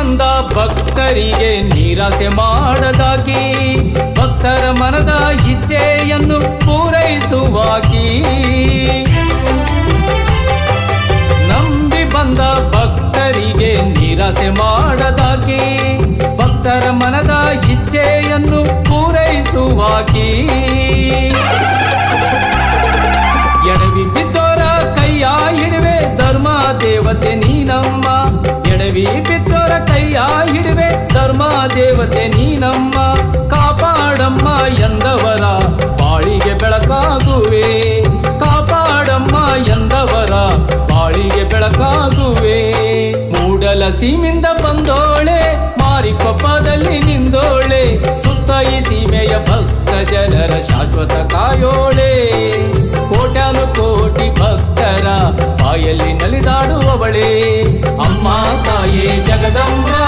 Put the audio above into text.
ಬಂದ ಭಕ್ತರಿಗೆ ನಿರಾಸೆ ಮಾಡದಾಗಿ ಭಕ್ತರ ಮನದ ಇಚ್ಛೆಯನ್ನು ಪೂರೈಸುವಾಗಿ ನಂಬಿ ಬಂದ ಭಕ್ತರಿಗೆ ನಿರಾಸೆ ಮಾಡದಾಗಿ ಭಕ್ತರ ಮನದ ಇಚ್ಛೆಯನ್ನು ಪೂರೈಸುವಾಗಿ ಎಡವಿ ಬಿದ್ದೋರ ಕೈಯ ಹಿಡಿವೆ ಧರ್ಮ ದೇವತೆ ನೀನಮ್ಮ ಎಡವಿ ಬಿದ್ದೋರ ಕೈಯ ಹಿಡಿವೆ ಧರ್ಮ ದೇವತೆ ನೀನಮ್ಮ, ಕಾಪಾಡಮ್ಮ ಎಂದವರ ಬಾಳಿಗೆ ಬೆಳಕಾಗುವೆ. ಕಾಪಾಡಮ್ಮ ಎಂದವರ ಬಾಳಿಗೆ ಬೆಳಕಾಗುವೆ. ಮೂಡಲ ಸೀಮಿಂದ ಬಂದೋಳೆ, ಮಾರಿಕೊಪ್ಪದಲ್ಲಿ ನಿಂದೋಳೆ, ಸುತ್ತ ಈ ಸೀಮೆಯ ಭಕ್ತ ಜನರ ಶಾಶ್ವತ ಕಾಯೋಳೆ. మాయే జగదంబా